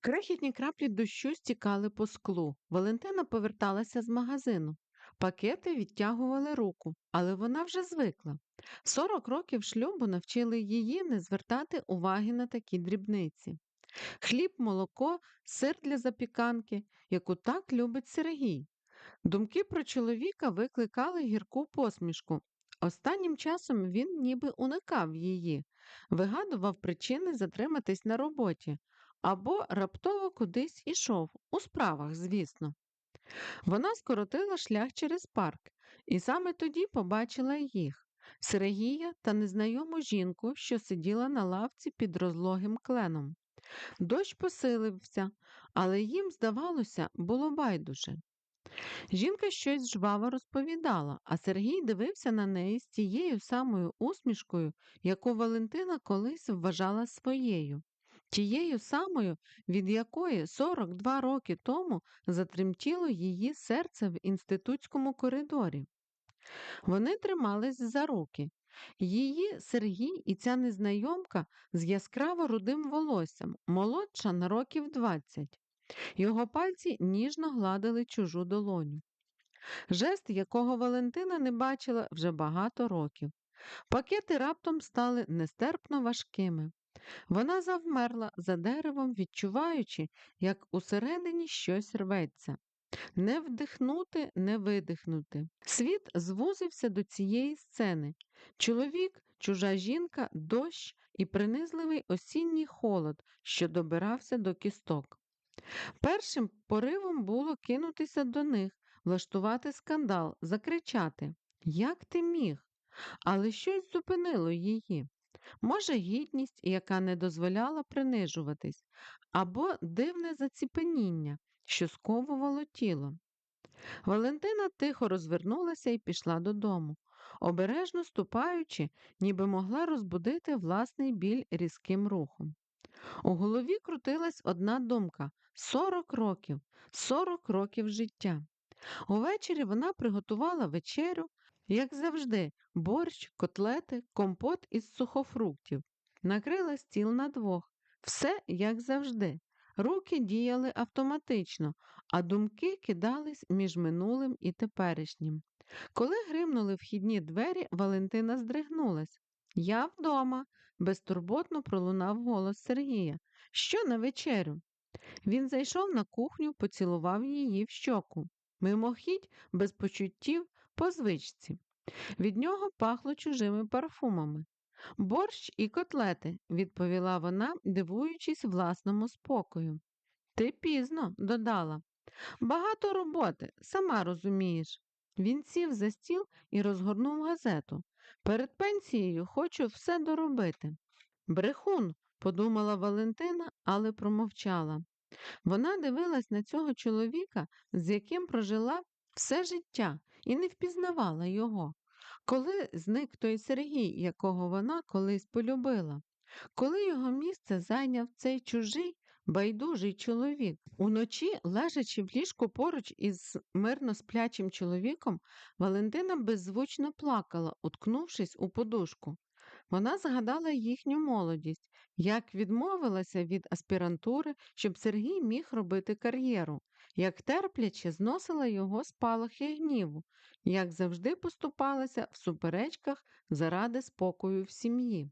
Крихітні краплі дощу стікали по склу. Валентина поверталася з магазину. Пакети відтягували руку, але вона вже звикла. 40 років шлюбу навчили її не звертати уваги на такі дрібниці. Хліб, молоко, сир для запіканки, яку так любить Сергій. Думки про чоловіка викликали гірку посмішку. Останнім часом він ніби уникав її, вигадував причини затриматись на роботі або раптово кудись ішов, у справах, звісно. Вона скоротила шлях через парк і саме тоді побачила їх Сергія та незнайому жінку, що сиділа на лавці під розлогим кленом. Дощ посилився, але їм, здавалося, було байдуже. Жінка щось жваво розповідала, а Сергій дивився на неї з тією самою усмішкою, яку Валентина колись вважала своєю, тією самою, від якої 42 роки тому затремтіло її серце в інститутському коридорі. Вони тримались за руки. Її Сергій і ця незнайомка з яскраво рудим волоссям, молодша на років 20. Його пальці ніжно гладили чужу долоню. Жест, якого Валентина не бачила вже багато років. Пакети раптом стали нестерпно важкими. Вона завмерла за деревом, відчуваючи, як усередині щось рветься. Не вдихнути, не видихнути. Світ звузився до цієї сцени. Чоловік, чужа жінка, дощ і принизливий осінній холод, що добирався до кісток. Першим поривом було кинутися до них, влаштувати скандал, закричати Як ти міг? Але щось зупинило її. Може, гідність, яка не дозволяла принижуватись, або дивне заціпеніння, що сковувало тіло. Валентина тихо розвернулася і пішла додому, обережно ступаючи, ніби могла розбудити власний біль різким рухом. У голові крутилась одна думка сорок років, сорок років життя. Увечері вона приготувала вечерю, як завжди, борщ, котлети, компот із сухофруктів, накрила стіл на двох, все як завжди. Руки діяли автоматично, а думки кидались між минулим і теперішнім. Коли гримнули вхідні двері, Валентина здригнулась. Я вдома, безтурботно пролунав голос Сергія. Що на вечерю? Він зайшов на кухню, поцілував її в щоку. Мимохідь, без почуттів, по звичці. Від нього пахло чужими парфумами. Борщ і котлети, відповіла вона, дивуючись власному спокою. Ти пізно, додала. Багато роботи, сама розумієш. Він сів за стіл і розгорнув газету. Перед пенсією хочу все доробити. Брехун, подумала Валентина, але промовчала. Вона дивилась на цього чоловіка, з яким прожила все життя, і не впізнавала його. Коли зник той Сергій, якого вона колись полюбила, коли його місце зайняв цей чужий, байдужий чоловік, уночі, лежачи в ліжку поруч із мирно сплячим чоловіком, Валентина беззвучно плакала, уткнувшись у подушку. Вона згадала їхню молодість, як відмовилася від аспірантури, щоб Сергій міг робити кар'єру, як терпляче зносила його спалахи гніву, як завжди поступалася в суперечках заради спокою в сім'ї.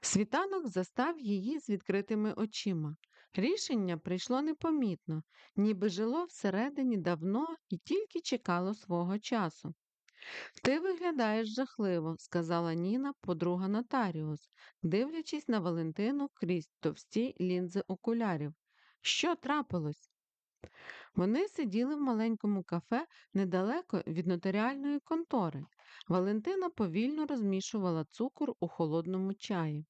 Світанок застав її з відкритими очима. Рішення прийшло непомітно, ніби жило всередині давно і тільки чекало свого часу. Ти виглядаєш жахливо, сказала Ніна, подруга нотаріус, дивлячись на Валентину крізь товсті лінзи окулярів. Що трапилось? Вони сиділи в маленькому кафе недалеко від нотаріальної контори. Валентина повільно розмішувала цукор у холодному чаї.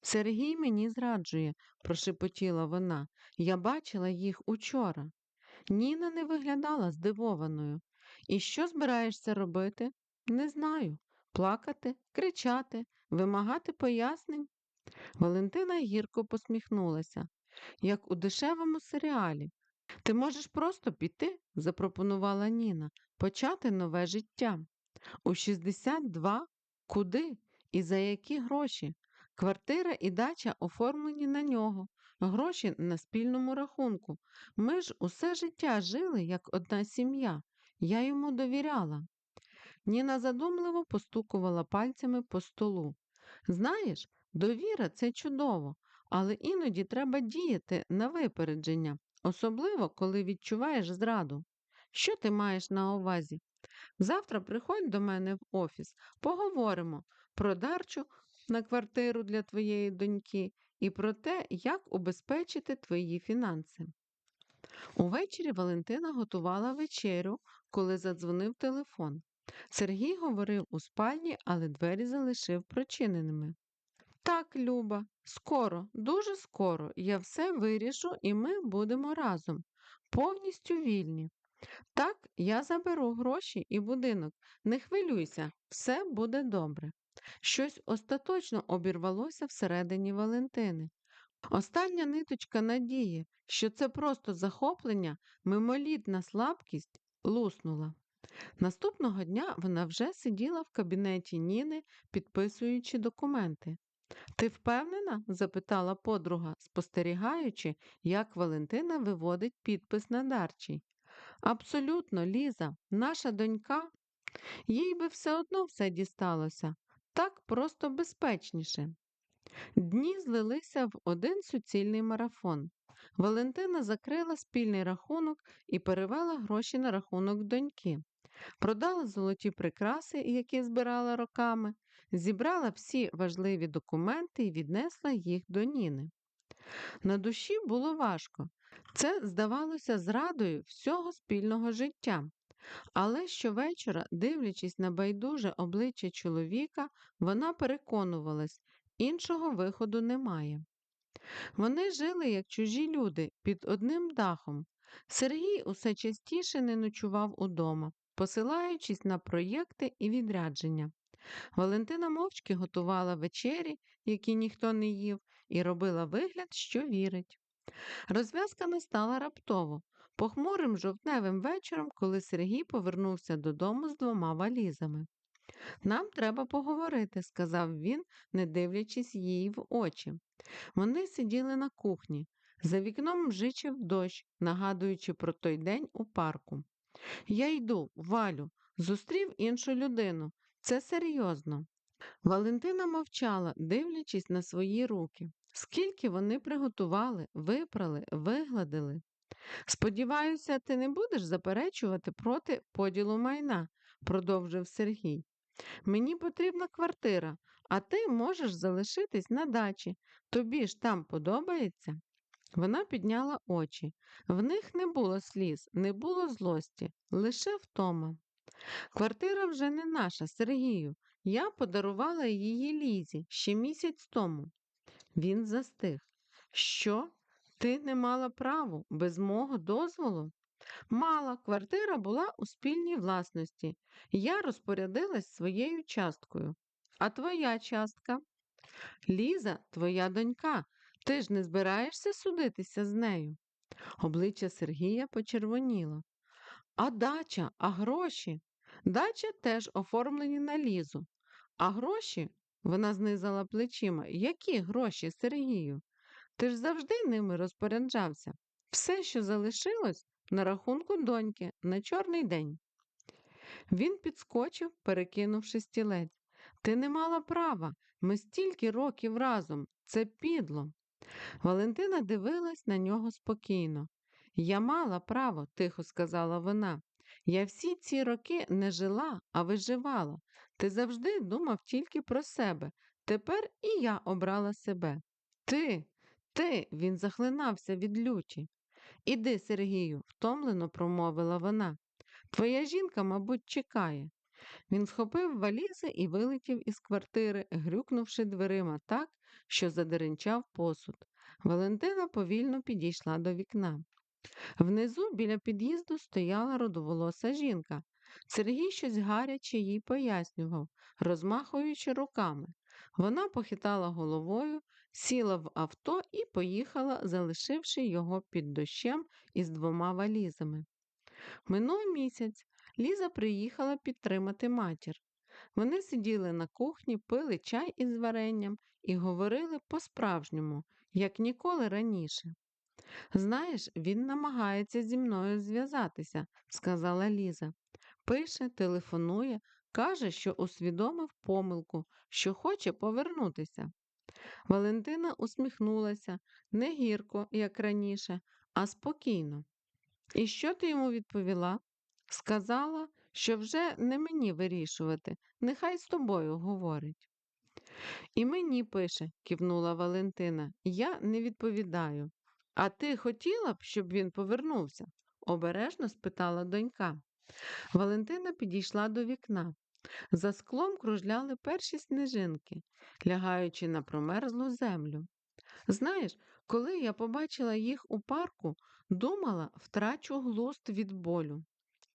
Сергій мені зраджує, прошепотіла вона. Я бачила їх учора. Ніна не виглядала здивованою. І що збираєшся робити? Не знаю. Плакати, кричати, вимагати пояснень. Валентина гірко посміхнулася, як у дешевому серіалі. Ти можеш просто піти, запропонувала Ніна, почати нове життя. У 62? Куди? І за які гроші? Квартира і дача оформлені на нього. гроші на спільному рахунку. Ми ж усе життя жили як одна сім'я. Я йому довіряла. Ніна задумливо постукувала пальцями по столу. Знаєш, довіра це чудово, але іноді треба діяти на випередження, особливо коли відчуваєш зраду. Що ти маєш на увазі? Завтра приходь до мене в офіс, поговоримо про дарчу на квартиру для твоєї доньки і про те, як убезпечити твої фінанси. Увечері Валентина готувала вечерю, коли задзвонив телефон. Сергій говорив у спальні, але двері залишив прочиненими. Так, Люба, скоро, дуже скоро я все вирішу, і ми будемо разом, повністю вільні. Так, я заберу гроші і будинок. Не хвилюйся, все буде добре. Щось остаточно обірвалося всередині Валентини. Остання ниточка надії, що це просто захоплення, мимолітна слабкість луснула. Наступного дня вона вже сиділа в кабінеті Ніни, підписуючи документи. Ти впевнена? запитала подруга, спостерігаючи, як Валентина виводить підпис на дарчий. Абсолютно, Ліза, наша донька, їй би все одно все дісталося, так просто безпечніше. Дні злилися в один суцільний марафон. Валентина закрила спільний рахунок і перевела гроші на рахунок доньки. Продала золоті прикраси, які збирала роками, зібрала всі важливі документи і віднесла їх до Ніни. На душі було важко. Це здавалося зрадою всього спільного життя. Але щовечора, дивлячись на байдуже обличчя чоловіка, вона переконувалась, іншого виходу немає. Вони жили як чужі люди під одним дахом. Сергій усе частіше не ночував удома, посилаючись на проєкти і відрядження. Валентина мовчки готувала вечері, які ніхто не їв, і робила вигляд, що вірить. Розв'язка настала раптово, похмурим жовтневим вечором, коли Сергій повернувся додому з двома валізами. Нам треба поговорити, сказав він, не дивлячись їй в очі. Вони сиділи на кухні. За вікном мжичив дощ, нагадуючи про той день у парку. Я йду, валю, зустрів іншу людину. Це серйозно. Валентина мовчала, дивлячись на свої руки. Скільки вони приготували, випрали, вигладили. Сподіваюся, ти не будеш заперечувати проти поділу майна, продовжив Сергій. Мені потрібна квартира, а ти можеш залишитись на дачі. Тобі ж там подобається? Вона підняла очі. В них не було сліз, не було злості, лише втома. Квартира вже не наша, Сергію. Я подарувала її Лізі ще місяць тому. Він застиг. Що? Ти не мала праву без мого дозволу? Мала, квартира була у спільній власності. Я розпорядилась своєю часткою. А твоя частка? Ліза, твоя донька, ти ж не збираєшся судитися з нею? Обличчя Сергія почервоніло. А дача, а гроші? Дача теж оформлені на лізу. А гроші? Вона знизала плечима. Які гроші, Сергію? Ти ж завжди ними розпоряджався. Все, що залишилось, на рахунку доньки на чорний день. Він підскочив, перекинувши стілець. Ти не мала права. Ми стільки років разом. Це підло. Валентина дивилась на нього спокійно. Я мала право, тихо сказала вона. Я всі ці роки не жила, а виживала. Ти завжди думав тільки про себе. Тепер і я обрала себе. Ти, ти, він захлинався від люті. Іди, Сергію, втомлено промовила вона. Твоя жінка, мабуть, чекає. Він схопив валізи і вилетів із квартири, грюкнувши дверима так, що задеренчав посуд. Валентина повільно підійшла до вікна. Внизу біля під'їзду стояла родоволоса жінка. Сергій щось гаряче їй пояснював, розмахуючи руками. Вона похитала головою, сіла в авто і поїхала, залишивши його під дощем із двома валізами. Минув місяць Ліза приїхала підтримати матір. Вони сиділи на кухні, пили чай із варенням і говорили по-справжньому, як ніколи раніше. Знаєш, він намагається зі мною зв'язатися, сказала Ліза. Пише, телефонує, каже, що усвідомив помилку, що хоче повернутися. Валентина усміхнулася не гірко, як раніше, а спокійно. І що ти йому відповіла? Сказала, що вже не мені вирішувати, нехай з тобою говорить. І мені пише, кивнула Валентина, я не відповідаю. А ти хотіла б, щоб він повернувся? обережно спитала донька. Валентина підійшла до вікна. За склом кружляли перші сніжинки, лягаючи на промерзлу землю. Знаєш, коли я побачила їх у парку, думала, втрачу глузд від болю.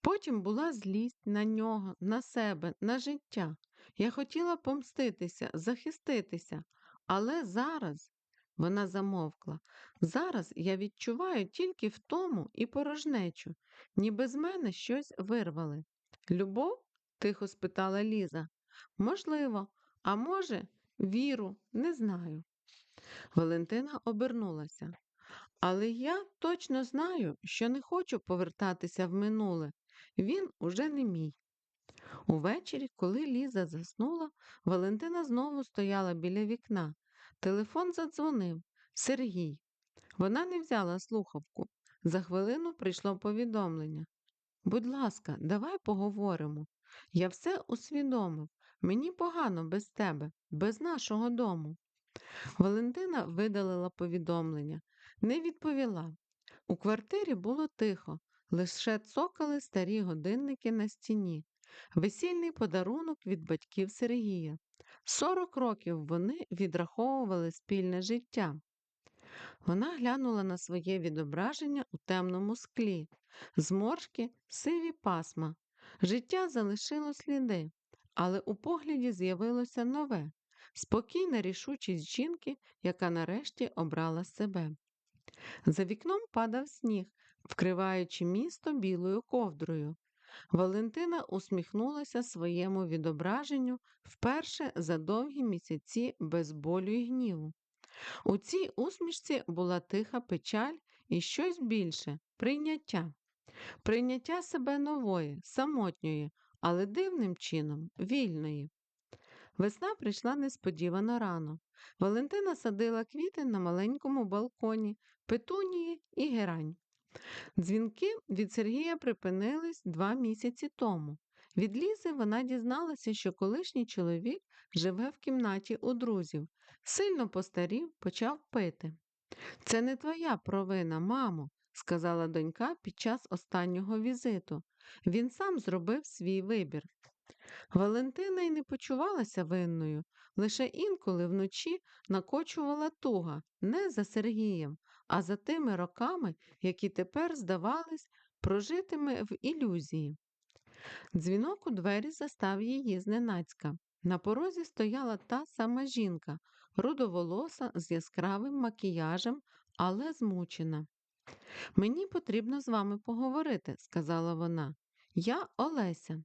Потім була злість на нього, на себе, на життя. Я хотіла помститися, захиститися, але зараз вона замовкла. Зараз я відчуваю тільки втому і порожнечу, ніби з мене щось вирвали. Любов? Тихо спитала Ліза. Можливо, а може, віру, не знаю. Валентина обернулася. Але я точно знаю, що не хочу повертатися в минуле. Він уже не мій. Увечері, коли Ліза заснула, Валентина знову стояла біля вікна. Телефон задзвонив Сергій. Вона не взяла слухавку. За хвилину прийшло повідомлення. Будь ласка, давай поговоримо. Я все усвідомив. Мені погано без тебе, без нашого дому. Валентина видалила повідомлення, не відповіла. У квартирі було тихо, лише цокали старі годинники на стіні, весільний подарунок від батьків Сергія. Сорок років вони відраховували спільне життя. Вона глянула на своє відображення у темному склі, зморшки, сиві пасма. Життя залишило сліди, але у погляді з'явилося нове, спокійна рішучість жінки, яка нарешті обрала себе. За вікном падав сніг, вкриваючи місто білою ковдрою. Валентина усміхнулася своєму відображенню вперше за довгі місяці без болю й гніву. У цій усмішці була тиха печаль і щось більше прийняття, прийняття себе нової, самотньої, але дивним чином, вільної. Весна прийшла несподівано рано. Валентина садила квіти на маленькому балконі, петунії і герань. Дзвінки від Сергія припинились два місяці тому. Від Лізи вона дізналася, що колишній чоловік живе в кімнаті у друзів, сильно постарів, почав пити. Це не твоя провина, мамо, сказала донька під час останнього візиту. Він сам зробив свій вибір. Валентина й не почувалася винною, лише інколи вночі накочувала туга не за Сергієм, а за тими роками, які тепер здавались прожитими в ілюзії. Дзвінок у двері застав її зненацька. На порозі стояла та сама жінка, рудоволоса з яскравим макіяжем, але змучена. Мені потрібно з вами поговорити, сказала вона. Я Олеся.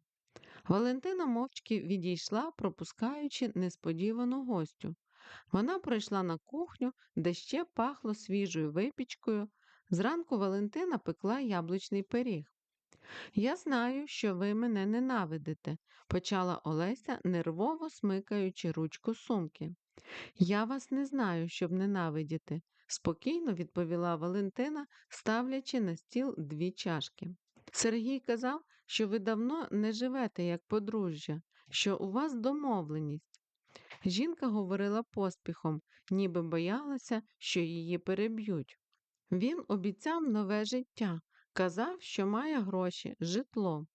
Валентина мовчки відійшла, пропускаючи несподівану гостю. Вона пройшла на кухню, де ще пахло свіжою випічкою. Зранку Валентина пекла яблучний пиріг. Я знаю, що ви мене ненавидите, почала Олеся, нервово смикаючи ручку сумки. Я вас не знаю, щоб ненавидіти, спокійно відповіла Валентина, ставлячи на стіл дві чашки. Сергій казав, що ви давно не живете як подружжя, що у вас домовленість. Жінка говорила поспіхом, ніби боялася, що її переб'ють. Він обіцяв нове життя, казав, що має гроші, житло.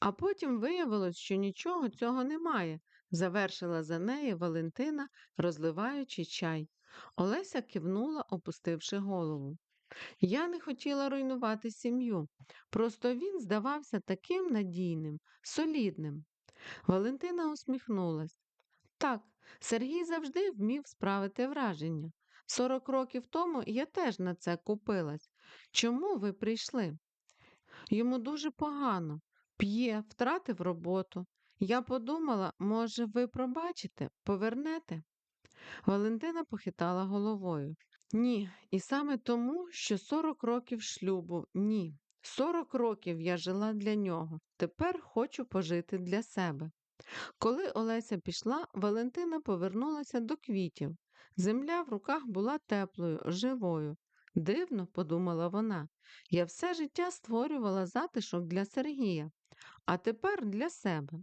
А потім виявилось, що нічого цього немає, завершила за неї Валентина, розливаючи чай. Олеся кивнула, опустивши голову. Я не хотіла руйнувати сім'ю, просто він здавався таким надійним, солідним. Валентина усміхнулась. Так, Сергій завжди вмів справити враження. Сорок років тому я теж на це купилась. Чому ви прийшли? Йому дуже погано, п'є, втратив роботу. Я подумала, може, ви пробачите, повернете? Валентина похитала головою. Ні, і саме тому, що 40 років шлюбу ні. 40 років я жила для нього. Тепер хочу пожити для себе. Коли Олеся пішла, Валентина повернулася до квітів. Земля в руках була теплою, живою. Дивно, подумала вона, я все життя створювала затишок для Сергія, а тепер для себе.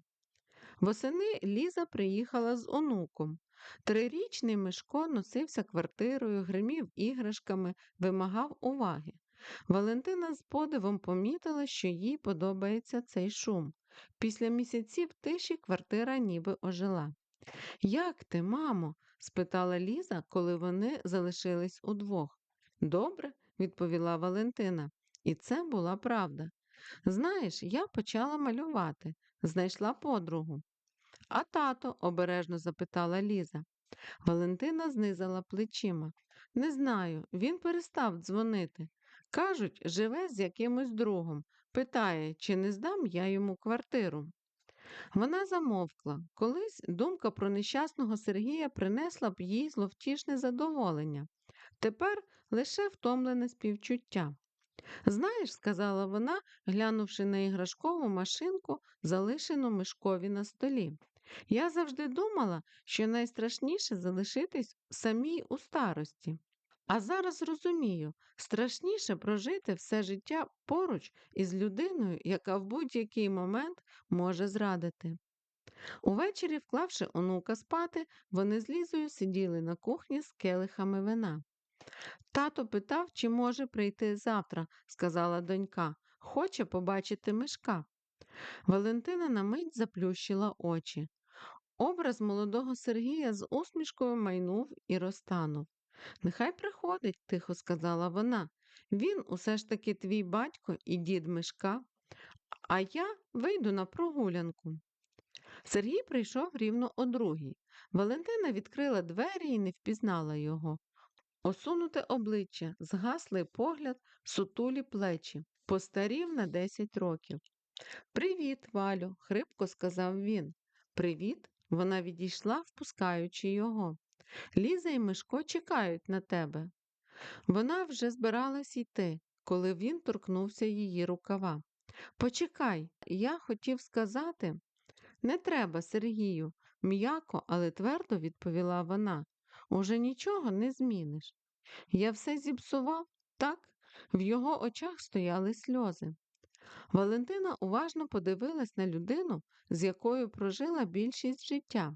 Восени Ліза приїхала з онуком. Трирічний Мишко носився квартирою, гримів іграшками, вимагав уваги. Валентина з подивом помітила, що їй подобається цей шум. Після місяців тиші квартира ніби ожила. Як ти, мамо? спитала Ліза, коли вони залишились удвох. Добре, відповіла Валентина, і це була правда. Знаєш, я почала малювати, знайшла подругу. А тато? обережно запитала Ліза. Валентина знизала плечима. Не знаю, він перестав дзвонити. Кажуть, живе з якимось другом. Питає, чи не здам я йому квартиру. Вона замовкла. Колись думка про нещасного Сергія принесла б їй зловтішне задоволення. Тепер лише втомлене співчуття. Знаєш, сказала вона, глянувши на іграшкову машинку, залишену мишкові на столі. Я завжди думала, що найстрашніше залишитись самій у старості. А зараз розумію, страшніше прожити все життя поруч із людиною, яка в будь-який момент може зрадити. Увечері, вклавши онука спати, вони з Лізою сиділи на кухні з келихами вина. Тато питав, чи може прийти завтра, сказала донька. Хоче побачити мишка. Валентина на мить заплющила очі. Образ молодого Сергія з усмішкою майнув і розтанув. Нехай приходить, тихо сказала вона. Він усе ж таки твій батько і дід Мишка, а я вийду на прогулянку. Сергій прийшов рівно о другій. Валентина відкрила двері і не впізнала його. Осунуте обличчя, згаслий погляд, сутулі плечі, постарів на десять років. Привіт, Валю, хрипко сказав він. Привіт, вона відійшла, впускаючи його. Ліза і Мишко чекають на тебе. Вона вже збиралась йти, коли він торкнувся її рукава. Почекай, я хотів сказати. Не треба, Сергію, м'яко, але твердо відповіла вона. Уже нічого не зміниш. Я все зіпсував, так? В його очах стояли сльози. Валентина уважно подивилась на людину, з якою прожила більшість життя.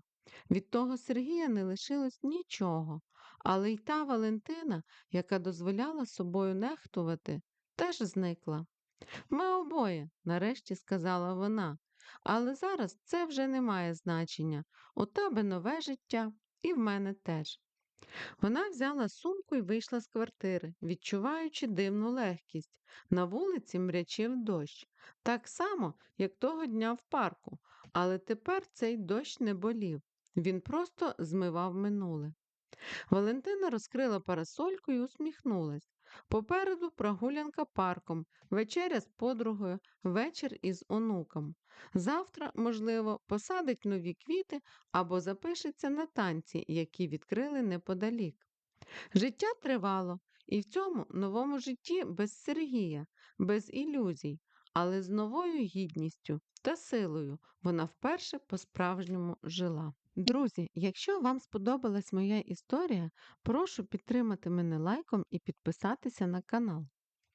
Від того Сергія не лишилось нічого, але й та Валентина, яка дозволяла собою нехтувати, теж зникла. Ми обоє, нарешті сказала вона, але зараз це вже не має значення. У тебе нове життя, і в мене теж. Вона взяла сумку і вийшла з квартири, відчуваючи дивну легкість. На вулиці мрячив дощ, так само, як того дня в парку, але тепер цей дощ не болів, він просто змивав минуле. Валентина розкрила парасольку і усміхнулась. Попереду прогулянка парком, вечеря з подругою, вечір із онуком. Завтра, можливо, посадить нові квіти або запишеться на танці, які відкрили неподалік. Життя тривало, і в цьому новому житті без Сергія, без ілюзій, але з новою гідністю та силою вона вперше по-справжньому жила. Друзі, якщо вам сподобалась моя історія, прошу підтримати мене лайком і підписатися на канал.